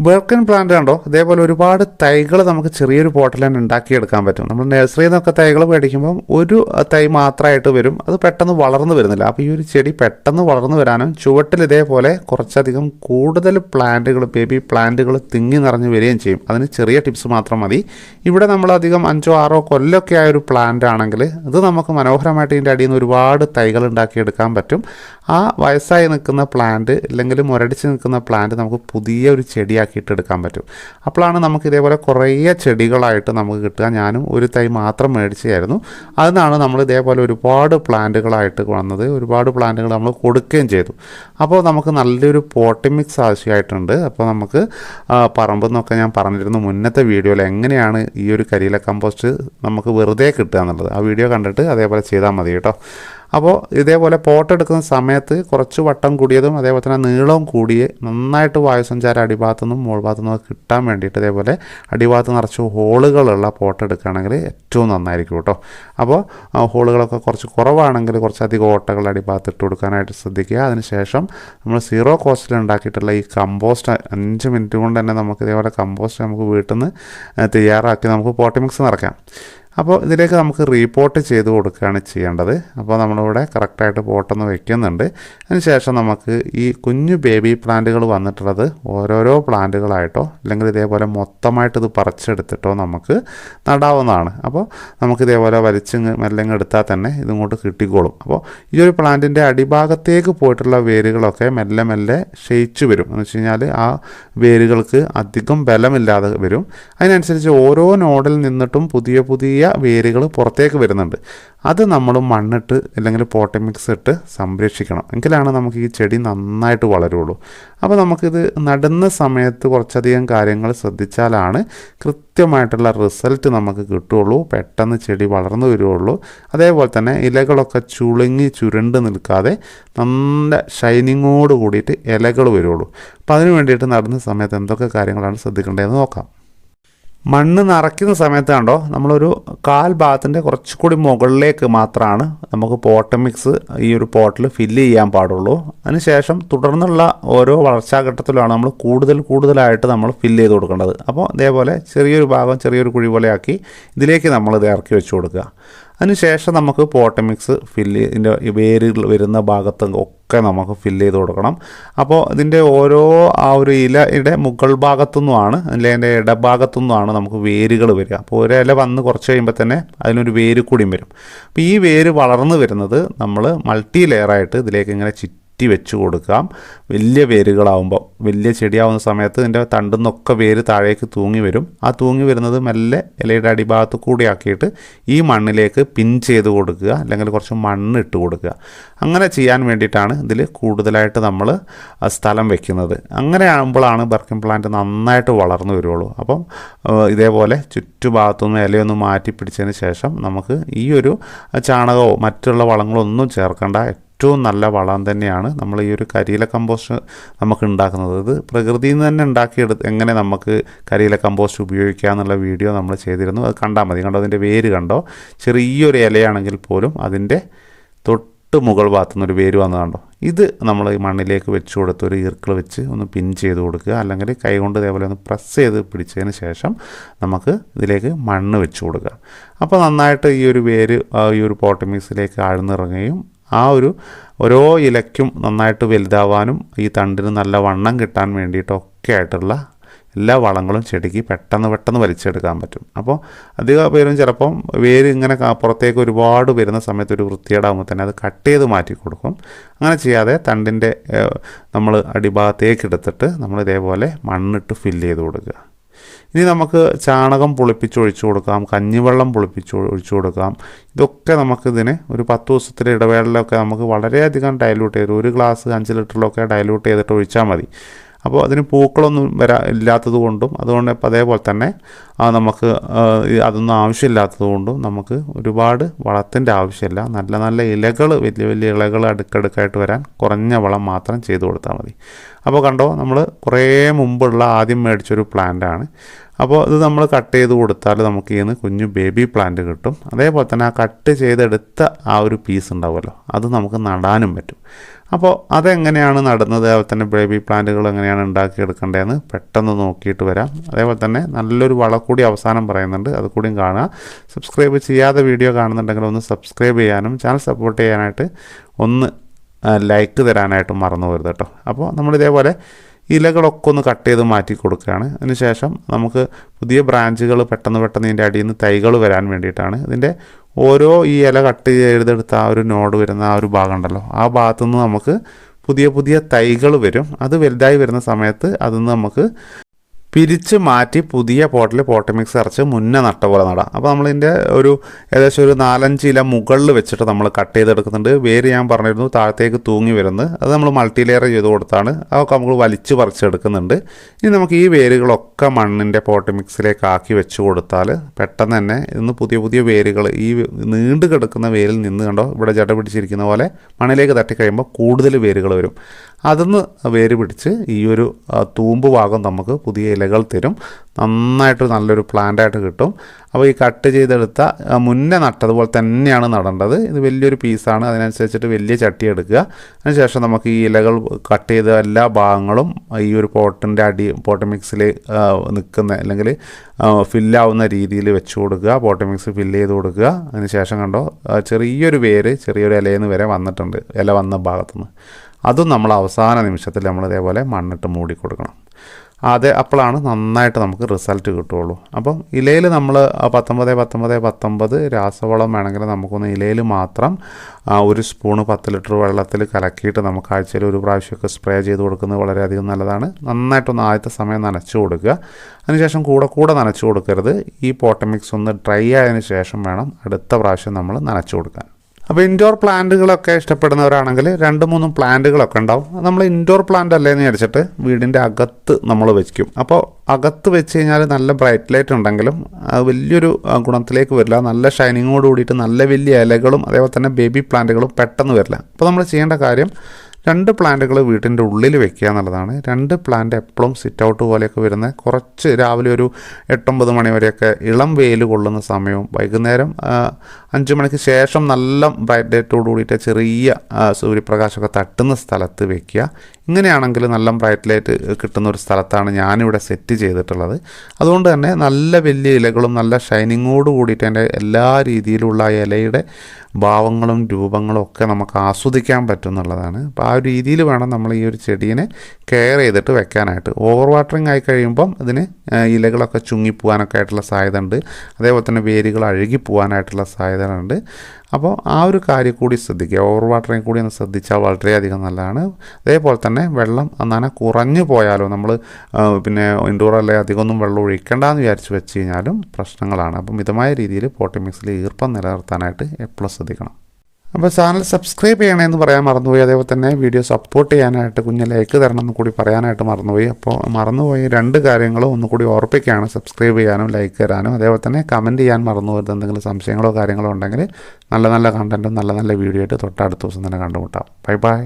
ബർക്കൻ plant കണ്ടോ? അതേപോലെ ഒരുപാട് തൈകൾ നമുക്ക് ചെറിയൊരു പോട്ടിൽ തന്നെ ഉണ്ടാക്കിയെടുക്കാൻ പറ്റും. നമ്മൾ നഴ്സറിയിൽ നിന്നൊക്കെ തൈകൾ മേടിക്കുമ്പം ഒരു തൈ മാത്രമായിട്ട് വരും. അത് പെട്ടെന്ന് വളർന്നു വരുന്നില്ല. അപ്പോൾ ഈ ഒരു ചെടി പെട്ടെന്ന് വളർന്നു വരാനും ചുവട്ടിൽ ഇതേപോലെ കുറച്ചധികം കൂടുതൽ പ്ലാന്റുകൾ ബേബി പ്ലാന്റുകൾ തിങ്ങി നിറഞ്ഞു വരികയും ചെയ്യും. അതിന് ചെറിയ ടിപ്സ് മാത്രം മതി. ഇവിടെ നമ്മൾ അധികം അഞ്ചോ ആറോ കൊല്ലൊക്കെ ആയ ഒരു പ്ലാന്റ് ആണെങ്കിൽ ഇത് നമുക്ക് മനോഹരമായിട്ട് ഇതിന്റെ അടിയിൽ നിന്ന് ഒരുപാട് തൈകൾ ഉണ്ടാക്കിയെടുക്കാൻ പറ്റും. ആ വയസ്സായി നിൽക്കുന്ന പ്ലാന്റ് അല്ലെങ്കിൽ മുരടിച്ച് നിൽക്കുന്ന പ്ലാന്റ് നമുക്ക് പുതിയ ഒരു ചെടിയാക്കിയിട്ട് എടുക്കാൻ പറ്റും. അപ്പോഴാണ് നമുക്ക് ഇതേപോലെ കുറേ ചെടികളായിട്ട് നമുക്ക് കിട്ടുക. ഞാനും ഒരു തൈ മാത്രം മേടിച്ചായിരുന്നു അതിനാണ് നമ്മൾ ഇതേപോലെ ഒരുപാട് പ്ലാന്റുകളായിട്ട് വന്നത്. ഒരുപാട് പ്ലാന്റുകൾ നമ്മൾ കൊടുക്കുകയും ചെയ്തു. അപ്പോൾ നമുക്ക് നല്ലൊരു പോട്ടിമിക്സ് ആവശ്യമായിട്ടുണ്ട്. അപ്പോൾ നമുക്ക് പറമ്പ് എന്നൊക്കെ ഞാൻ പറഞ്ഞിരുന്നു മുന്നത്തെ വീഡിയോയിൽ എങ്ങനെയാണ് ഈ ഒരു കരിയില കമ്പോസ്റ്റ് നമുക്ക് വെറുതെ കിട്ടുക എന്നുള്ളത്. ആ വീഡിയോ കണ്ടിട്ട് അതേപോലെ ചെയ്താൽ മതി കേട്ടോ. അപ്പോൾ ഇതേപോലെ പോട്ട് എടുക്കുന്ന സമയത്ത് കുറച്ച് വട്ടം കൂടിയതും അതേപോലെ തന്നെ നീളവും കൂടിയ നന്നായിട്ട് വായുസഞ്ചാരം അടിഭാഗത്തു നിന്നും മുകൾഭാഗത്തു നിന്നും കിട്ടാൻ വേണ്ടിയിട്ട് ഇതേപോലെ അടിഭാഗത്ത് നിറച്ച് ഹോളുകളുള്ള പോട്ട് എടുക്കുകയാണെങ്കിൽ ഏറ്റവും നന്നായിരിക്കും കേട്ടോ. അപ്പോൾ ഹോളുകളൊക്കെ കുറച്ച് കുറവാണെങ്കിൽ കുറച്ചധികം ഓട്ടകൾ അടിഭാഗത്ത് ഇട്ട് കൊടുക്കാനായിട്ട് ശ്രദ്ധിക്കുക. അതിനുശേഷം നമ്മൾ സീറോ കോസ്റ്റിൽ ഉണ്ടാക്കിയിട്ടുള്ള ഈ കമ്പോസ്റ്റ് അഞ്ച് മിനിറ്റ് കൊണ്ട് തന്നെ നമുക്ക് ഇതേപോലെ കമ്പോസ്റ്റ് നമുക്ക് വീട്ടിൽ നിന്ന് തയ്യാറാക്കി നമുക്ക് പോട്ടി മിക്സ് നിറയ്ക്കാം. അപ്പോൾ ഇതിലേക്ക് നമുക്ക് റീപോർട്ട് ചെയ്ത് കൊടുക്കുകയാണ് ചെയ്യേണ്ടത്. അപ്പോൾ നമ്മളിവിടെ കറക്റ്റായിട്ട് പോട്ടൊന്ന് വെക്കുന്നുണ്ട്. അതിനുശേഷം നമുക്ക് ഈ കുഞ്ഞു ബേബി പ്ലാന്റുകൾ വന്നിട്ടുള്ളത് ഓരോരോ പ്ലാന്റുകളായിട്ടോ അല്ലെങ്കിൽ ഇതേപോലെ മൊത്തമായിട്ട് ഇത് പറിച്ചെടുത്തിട്ടോ നമുക്ക് നടാവുന്നതാണ്. അപ്പോൾ നമുക്ക് ഇതേപോലെ വലിച്ചിങ് മെല്ലങ്ങ് എടുത്താൽ തന്നെ ഇതിങ്ങോട്ട് കിട്ടിക്കോളും. അപ്പോൾ ഈ ഒരു പ്ലാന്റിന്റെ അടിഭാഗത്തേക്ക് പോയിട്ടുള്ള വേരുകളൊക്കെ മെല്ലെ മെല്ലെ ക്ഷയിച്ചു വരും. എന്ന് വെച്ച് കഴിഞ്ഞാൽ ആ വേരുകൾക്ക് അധികം ബലമില്ലാതെ വരും. അതിനനുസരിച്ച് ഓരോ നോഡിൽ നിന്നിട്ടും പുതിയ പുതിയ വേരുകൾ പുറത്തേക്ക് വരുന്നുണ്ട്. അത് നമ്മൾ മണ്ണിട്ട് അല്ലെങ്കിൽ പോട്ടി മിക്സ് ഇട്ട് സംരക്ഷിക്കണം. എങ്കിലാണ് നമുക്ക് ഈ ചെടി നന്നായിട്ട് വളരുള്ളൂ. അപ്പോൾ നമുക്കിത് നടുന്ന സമയത്ത് കുറച്ചധികം കാര്യങ്ങൾ ശ്രദ്ധിച്ചാലാണ് കൃത്യമായിട്ടുള്ള റിസൾട്ട് നമുക്ക് കിട്ടുകയുള്ളൂ പെട്ടെന്ന് ചെടി വളർന്നു വരുള്ളൂ. അതേപോലെ തന്നെ ഇലകളൊക്കെ ചുളുങ്ങി ചുരുണ്ട് നിൽക്കാതെ നല്ല ഷൈനിങ്ങോട് കൂടിയിട്ട് ഇലകൾ വരുള്ളൂ. അപ്പോൾ അതിന് വേണ്ടിയിട്ട് നടുന്ന സമയത്ത് എന്തൊക്കെ കാര്യങ്ങളാണ് ശ്രദ്ധിക്കേണ്ടതെന്ന് നോക്കാം. മണ്ണ് നിറയ്ക്കുന്ന സമയത്ത് കണ്ടോ നമ്മളൊരു കാൽ ഭാഗത്തിന്റെ കുറച്ചുകൂടി മുകളിലേക്ക് മാത്രമാണ് നമുക്ക് പോട്ട് മിക്സ് ഈ ഒരു പോട്ടിൽ ഫില്ല് ചെയ്യാൻ പാടുള്ളൂ. അതിനുശേഷം തുടർന്നുള്ള ഓരോ വളർച്ചാഘട്ടത്തിലാണ് നമ്മൾ കൂടുതൽ കൂടുതലായിട്ട് നമ്മൾ ഫില്ല് ചെയ്ത് കൊടുക്കേണ്ടത്. അപ്പോൾ ഇതേപോലെ ചെറിയൊരു ഭാഗം ചെറിയൊരു കുഴി പോലെയാക്കി ഇതിലേക്ക് നമ്മൾ ഇത് ഇറക്കി വെച്ച് കൊടുക്കുക. അതിനുശേഷം നമുക്ക് പോട്ടമിക്സ് ഫില്ല് ഇതിന്റെ വേര് വരുന്ന ഭാഗത്ത് ഒക്കെ നമുക്ക് ഫില്ല് ചെയ്ത് കൊടുക്കണം. അപ്പോൾ ഇതിന്റെ ഓരോ ആ ഒരു ഇലയുടെ മുകൾ ഭാഗത്തുനിന്നുമാണ് അല്ലെങ്കിൽ അതിന്റെ ഇടഭാഗത്തുനിന്നുമാണ് നമുക്ക് വേരുകൾ വരിക. അപ്പോൾ ഒരു ഇല വന്ന് കുറച്ച് കഴിയുമ്പോൾ തന്നെ അതിനൊരു വേര് കൂടിയും വരും. അപ്പോൾ ഈ വേര് വളർന്നു വരുന്നത് നമ്മൾ മൾട്ടി ലെയറായിട്ട് ഇതിലേക്ക് ഇങ്ങനെ ചുറ്റി വെച്ച് കൊടുക്കാം. വലിയ വേരുകളാവുമ്പോൾ വലിയ ചെടിയാവുന്ന സമയത്ത് ഇതിന്റെ തണ്ടിൽ നിന്നൊക്കെ വേര് താഴേക്ക് തൂങ്ങി വരും. ആ തൂങ്ങി വരുന്നത് മെല്ലെ ഇലയുടെ അടിഭാഗത്ത് കൂടി ആക്കിയിട്ട് ഈ മണ്ണിലേക്ക് പിൻ ചെയ്ത് കൊടുക്കുക. അല്ലെങ്കിൽ കുറച്ച് മണ്ണ് ഇട്ട് കൊടുക്കുക. അങ്ങനെ ചെയ്യാൻ വേണ്ടിയിട്ടാണ് ഇതിൽ കൂടുതലായിട്ട് നമ്മൾ സ്ഥലം വെക്കുന്നത്. അങ്ങനെ ആകുമ്പോഴാണ് ബർക്കിൻ പ്ലാന്റ് നന്നായിട്ട് വളർന്നു വരുള്ളൂ. അപ്പം ഇതേപോലെ ചുറ്റുഭാഗത്തുനിന്ന് ഇലയൊന്ന് മാറ്റി പിടിച്ചതിന് ശേഷം നമുക്ക് ഈ ഒരു ചാണകമോ മറ്റുള്ള വളങ്ങളോ ഒന്നും ചേർക്കേണ്ട. ഏറ്റവും നല്ല വളം തന്നെയാണ് നമ്മൾ ഈ ഒരു കരിയില കമ്പോസ്റ്റ് നമുക്ക് ഉണ്ടാക്കുന്നത്. ഇത് പ്രകൃതിയിൽ നിന്ന് തന്നെ ഉണ്ടാക്കിയെടുത്ത് എങ്ങനെ നമുക്ക് കരിയില കമ്പോസ്റ്റ് ഉപയോഗിക്കുക എന്നുള്ള വീഡിയോ നമ്മൾ ചെയ്തിരുന്നു. അത് കണ്ടാൽ മതി. കണ്ടോ? അതിന്റെ വേര് കണ്ടോ? ചെറിയൊരു ഇലയാണെങ്കിൽ പോലും അതിന്റെ തൊട്ട് മുകൾ ഭാഗത്തു വേര് വന്നത് കണ്ടോ? ഇത് നമ്മൾ ഈ മണ്ണിലേക്ക് വെച്ച് കൊടുത്ത് ഒരു ഈർക്കിൾ വെച്ച് ഒന്ന് പിൻ ചെയ്ത് കൊടുക്കുക. അല്ലെങ്കിൽ കൈകൊണ്ട് ഇതേപോലെ ഒന്ന് പ്രസ് ചെയ്ത് പിടിച്ചതിന് ശേഷം നമുക്ക് ഇതിലേക്ക് മണ്ണ് വെച്ച് കൊടുക്കുക അപ്പോൾ നന്നായിട്ട് ഈ ഒരു വേര് ഈ ഒരു പോട്ടമിക്സിലേക്ക് ആഴ്ന്നിറങ്ങുകയും ആ ഒരു ഓരോ ഇലയ്ക്കും നന്നായിട്ട് വലുതാവാനും ഈ തണ്ടിന് നല്ല വണ്ണം കിട്ടാൻ വേണ്ടിയിട്ടൊക്കെ ആയിട്ടുള്ള എല്ലാ വളങ്ങളും ചെടിക്ക് പെട്ടെന്ന് പെട്ടെന്ന് വലിച്ചെടുക്കാൻ പറ്റും. അപ്പോൾ അധിക പേരും ചിലപ്പം വേര് ഇങ്ങനെ പുറത്തേക്ക് ഒരുപാട് വരുന്ന സമയത്ത് ഒരു വൃത്തികേടാകുമ്പോൾ തന്നെ അത് കട്ട് ചെയ്ത് മാറ്റി കൊടുക്കും. അങ്ങനെ ചെയ്യാതെ തണ്ടിന്റെ നമ്മൾ അടിഭാഗത്തേക്ക് എടുത്തിട്ട് നമ്മൾ ഇതേപോലെ മണ്ണിട്ട് ഫില്ല് ചെയ്ത് കൊടുക്കുക. ഇനി നമുക്ക് ചാണകം പൊളിപ്പിച്ച് ഒഴിച്ചു കൊടുക്കാം കഞ്ഞിവെള്ളം പൊളിപ്പിച്ച് ഒഴിച്ചു കൊടുക്കാം. ഇതൊക്കെ നമുക്കിതിന് ഒരു പത്ത് ദിവസത്തിലെ ഇടവേളയിലൊക്കെ നമുക്ക് വളരെയധികം ഡയലൂട്ട് ചെയ്ത് ഒരു ഗ്ലാസ് അഞ്ച് ലിറ്ററിലൊക്കെ ഡയലൂട്ട് ചെയ്തിട്ട് ഒഴിച്ചാൽ മതി. അപ്പോൾ അതിന് പൂക്കളൊന്നും വരാ ഇല്ലാത്തത് കൊണ്ടും അതുകൊണ്ട് അതേപോലെ തന്നെ നമുക്ക് അതൊന്നും ആവശ്യമില്ലാത്തത് കൊണ്ടും നമുക്ക് ഒരുപാട് വളത്തിന്റെ ആവശ്യമില്ല. നല്ല നല്ല ഇലകൾ വലിയ വലിയ ഇലകൾ അടുക്കടുക്കായിട്ട് വരാൻ കുറഞ്ഞ വളം മാത്രം ചെയ്തു കൊടുത്താൽ മതി. അപ്പോൾ കണ്ടോ നമ്മൾ കുറേ മുമ്പുള്ള ആദ്യം മേടിച്ചൊരു പ്ലാന്റാണ്. അപ്പോൾ ഇത് നമ്മൾ കട്ട് ചെയ്ത് കൊടുത്താൽ നമുക്ക് ഇതിന് കുഞ്ഞു ബേബി പ്ലാന്റ് കിട്ടും. അതേപോലെ തന്നെ ആ കട്ട് ചെയ്തെടുത്ത ആ ഒരു പീസ് ഉണ്ടാവുമല്ലോ അത് നമുക്ക് നടാനും പറ്റും. അപ്പോൾ അതെങ്ങനെയാണ് നടുന്നത്? അതുപോലെ തന്നെ ബേബി പ്ലാന്റുകൾ എങ്ങനെയാണ് ഉണ്ടാക്കിയെടുക്കേണ്ടതെന്ന് പെട്ടെന്ന് നോക്കിയിട്ട് വരാം. അതേപോലെ തന്നെ നല്ലൊരു വളക്കൂടി അവസാനം പറയുന്നുണ്ട്. അത് കൂടിയും കാണുക സബ്സ്ക്രൈബ് ചെയ്യാതെ വീഡിയോ കാണുന്നുണ്ടെങ്കിൽ ഒന്ന് സബ്സ്ക്രൈബ് ചെയ്യാനും ചാനൽ സപ്പോർട്ട് ചെയ്യാനായിട്ട് ഒന്ന് ലൈക്ക് തരാനായിട്ടും മറന്നു പോരുത് കേട്ടോ. അപ്പോൾ നമ്മളിതേപോലെ ഇലകളൊക്കെ ഒന്ന് കട്ട് ചെയ്ത് മാറ്റി കൊടുക്കുകയാണ്. അതിനുശേഷം നമുക്ക് പുതിയ ബ്രാഞ്ചുകൾ പെട്ടെന്ന് പെട്ടെന്ന് ഇതിന്റെ അടിയിൽ നിന്ന് തൈകൾ വരാൻ വേണ്ടിയിട്ടാണ്. ഇതിന്റെ ഓരോ ഈ ഇല കട്ട് ചെയ്തെടുത്ത ആ ഒരു നോഡ് വരുന്ന ആ ഒരു ഭാഗം ഉണ്ടല്ലോ ആ ഭാഗത്തുനിന്ന് നമുക്ക് പുതിയ പുതിയ തൈകൾ വരും. അത് വലുതായി വരുന്ന സമയത്ത് അതിൽ നിന്ന് നമുക്ക് പിരിച്ച് മാറ്റി പുതിയ പോട്ടിൽ പോട്ടി മിക്സ് അരച്ച് മുന്നേ നട്ട പോലെ നടാം. അപ്പോൾ നമ്മളിതിന്റെ ഒരു ഏകദേശം ഒരു നാലഞ്ച് ഇല മുകളിൽ വെച്ചിട്ട് നമ്മൾ കട്ട് ചെയ്തെടുക്കുന്നുണ്ട്. വേര് ഞാൻ പറഞ്ഞിരുന്നു താഴത്തേക്ക് തൂങ്ങി വരുന്നത്. അത് നമ്മൾ മൾട്ടി ലെയർ ചെയ്ത് കൊടുത്താണ്. അതൊക്കെ നമ്മൾ വലിച്ച് പറിച്ചെടുക്കുന്നുണ്ട് ഇനി നമുക്ക് ഈ വേരുകളൊക്കെ മണ്ണിന്റെ പോട്ടി മിക്സിലേക്ക് ആക്കി വെച്ച് കൊടുത്താൽ പെട്ടെന്ന് തന്നെ ഇന്ന് പുതിയ പുതിയ വേരുകൾ ഈ നീണ്ടു കിടക്കുന്ന വേരിൽ നിന്ന് കണ്ടോ ഇവിടെ ജട പിടിച്ചിരിക്കുന്ന പോലെ മണ്ണിലേക്ക് തട്ടിക്കഴിയുമ്പോൾ കൂടുതൽ വേരുകൾ വരും. അതിന്ന് വേര് പിടിച്ച് ഈ ഒരു തൂമ്പ് ഭാഗം നമുക്ക് പുതിയ ഇലകൾ തരും. നന്നായിട്ട് നല്ലൊരു പ്ലാന്റായിട്ട് കിട്ടും. അപ്പോൾ ഈ കട്ട് ചെയ്തെടുത്ത മുന്നേ നട്ടതുപോലെ തന്നെയാണ് നടേണ്ടത്. ഇത് വലിയൊരു പീസാണ് അതിനനുസരിച്ചിട്ട് വലിയ ചട്ടി എടുക്കുക. അതിനുശേഷം നമുക്ക് ഈ ഇലകൾ കട്ട് ചെയ്ത എല്ലാ ഭാഗങ്ങളും ഈ ഒരു പോട്ടിന്റെ അടി പോട്ട് മിക്സിൽ നിൽക്കുന്ന അല്ലെങ്കിൽ ഫില്ലാവുന്ന രീതിയിൽ വെച്ച് കൊടുക്കുക. പോട്ട് മിക്സ് ഫില്ല് ചെയ്ത് കൊടുക്കുക. അതിനുശേഷം കണ്ടോ ചെറിയൊരു വേര് ചെറിയൊരു ഇലയിൽ നിന്ന് വരെ വന്നിട്ടുണ്ട്. ഇല വന്ന ഭാഗത്തുനിന്ന്. അതും നമ്മൾ അവസാന നിമിഷത്തിൽ നമ്മൾ ഇതേപോലെ മണ്ണിട്ട് മൂടി കൊടുക്കണം. അത് അപ്പോഴാണ് നന്നായിട്ട് നമുക്ക് റിസൾട്ട് കിട്ടുള്ളൂ അപ്പം ഇലയിൽ നമ്മൾ പത്തൊമ്പത് പത്തൊമ്പത് പത്തൊമ്പത് രാസവളം വേണമെങ്കിൽ നമുക്കൊന്ന് ഇലയിൽ മാത്രം ഒരു സ്പൂണ് പത്ത് ലിറ്റർ വെള്ളത്തിൽ കലക്കിയിട്ട് നമുക്ക് ആഴ്ചയിൽ ഒരു പ്രാവശ്യമൊക്കെ സ്പ്രേ ചെയ്ത് കൊടുക്കുന്നത് വളരെയധികം നല്ലതാണ്. നന്നായിട്ടൊന്ന് ആദ്യത്തെ സമയം നനച്ചു കൊടുക്കുക. അതിനുശേഷം കൂടെ കൂടെ നനച്ചു കൊടുക്കരുത്. ഈ പോട്ടമിക്സ് ഒന്ന് ഡ്രൈ ആയതിനു ശേഷം വേണം അടുത്ത പ്രാവശ്യം നമ്മൾ നനച്ചു കൊടുക്കാൻ. അപ്പോൾ ഇൻഡോർ പ്ലാന്റുകളൊക്കെ ഇഷ്ടപ്പെടുന്നവരാണെങ്കിൽ രണ്ട് മൂന്നും പ്ലാന്റുകളൊക്കെ ഉണ്ടാവും. നമ്മൾ ഇൻഡോർ പ്ലാന്റ് അല്ലേന്ന് വിചാരിച്ചിട്ട് വീടിന്റെ അകത്ത് നമ്മൾ വെക്കും. അപ്പോൾ അകത്ത് വെച്ച് കഴിഞ്ഞാൽ നല്ല ബ്രൈറ്റ് ലൈറ്റ് ഉണ്ടെങ്കിലും അത് വലിയൊരു ഗുണത്തിലേക്ക് വരില്ല. നല്ല ഷൈനിങ്ങോട് കൂടിയിട്ട് നല്ല വലിയ ഇലകളും അതേപോലെ തന്നെ ബേബി പ്ലാന്റുകളും പെട്ടെന്ന് വരില്ല. അപ്പോൾ നമ്മൾ ചെയ്യേണ്ട കാര്യം രണ്ട് പ്ലാന്റുകൾ വീട്ടിന്റെ ഉള്ളിൽ വെക്കുക എന്നുള്ളതാണ്. രണ്ട് പ്ലാന്റ് എപ്പോഴും സിറ്റ് ഔട്ട് പോലെയൊക്കെ വരുന്ന കുറച്ച് രാവിലെ ഒരു എട്ടൊമ്പത് മണി വരെയൊക്കെ ഇളം വെയിൽ കൊള്ളുന്ന സമയവും വൈകുന്നേരം അഞ്ച് മണിക്ക് ശേഷം നല്ല ബ്രൈറ്റ് ലൈറ്റോട് കൂടിയിട്ട് ചെറിയ സൂര്യപ്രകാശമൊക്കെ തട്ടുന്ന സ്ഥലത്ത് വെക്കുക. ഇങ്ങനെയാണെങ്കിൽ നല്ല ബ്രൈറ്റ് ലൈറ്റ് കിട്ടുന്ന ഒരു സ്ഥലത്താണ് ഞാനിവിടെ സെറ്റ് ചെയ്തിട്ടുള്ളത്. അതുകൊണ്ട് തന്നെ നല്ല വലിയ ഇലകളും നല്ല ഷൈനിങ്ങോട് കൂടിയിട്ട് എന്റെ എല്ലാ രീതിയിലുള്ള ഇലയുടെ ഭാവങ്ങളും രൂപങ്ങളും ഒക്കെ നമുക്ക് ആസ്വദിക്കാൻ പറ്റുന്നുള്ളതാണ്. അപ്പോൾ ഒരു രീതിയിൽ വേണം നമ്മൾ ഈ ഒരു ചെടീനെ കെയർ ചെയ്തിട്ട് വെക്കാനായിട്ട്. ഓവർ വാട്ടറിങ് ആയി കഴിയുമ്പം ഇതിന് ആ, ഇലകളൊക്കെ ചുങ്ങിപ്പോവാനൊക്കെ ആയിട്ടുള്ള സാധ്യത ഉണ്ട് അതേപോലെ തന്നെ വേരുകൾ അഴുകി പോകാനായിട്ടുള്ള സാധ്യത ഉണ്ട് അപ്പോൾ ആ ഒരു കാര്യം കൂടി ശ്രദ്ധിക്കുക. ഓവർ വാട്ടറിങ് കൂടി ഒന്ന് ശ്രദ്ധിച്ചാൽ വളരെയധികം നല്ലതാണ്. അതേപോലെ തന്നെ വെള്ളം നന കുറഞ്ഞു പോയാലോ നമ്മൾ പിന്നെ ഇൻഡോർ അല്ലെ അധികമൊന്നും വെള്ളം ഒഴിക്കേണ്ടെന്ന് വിചാരിച്ച് വെച്ച് കഴിഞ്ഞാലും പ്രശ്നങ്ങളാണ്. അപ്പം മിതമായ രീതിയിൽ പോട്ടി മിക്സിൽ ഈർപ്പം നിലനിർത്താനായിട്ട് എപ്പോഴും ശ്രദ്ധിക്കണം. അപ്പോൾ ചാനൽ സബ്സ്ക്രൈബ് ചെയ്യണമെന്ന് പറയാൻ മറന്നുപോയി. അതേപോലെ തന്നെ വീഡിയോ സപ്പോർട്ട് ചെയ്യാനായിട്ട് കുഞ്ഞ് ലൈക്ക് തരണം എന്ന് കൂടി പറയാനായിട്ട് മറന്നുപോയി. അപ്പോൾ മറന്നുപോയി രണ്ട് കാര്യങ്ങളും ഒന്നുകൂടി ഓർപ്പിക്കുകയാണ്. സബ്സ്ക്രൈബ് ചെയ്യാനും ലൈക്ക് തരാനും. അതേപോലെ തന്നെ കമന്റ് ചെയ്യാൻ മറന്നു പോയത് എന്തെങ്കിലും സംശയങ്ങളോ കാര്യങ്ങളോ ഉണ്ടെങ്കിൽ നല്ല നല്ല കണ്ടന്റും നല്ല നല്ല വീഡിയോ ആയിട്ട് തൊട്ടടുത്ത ദിവസം തന്നെ കണ്ടുമുട്ടാം. Bye bye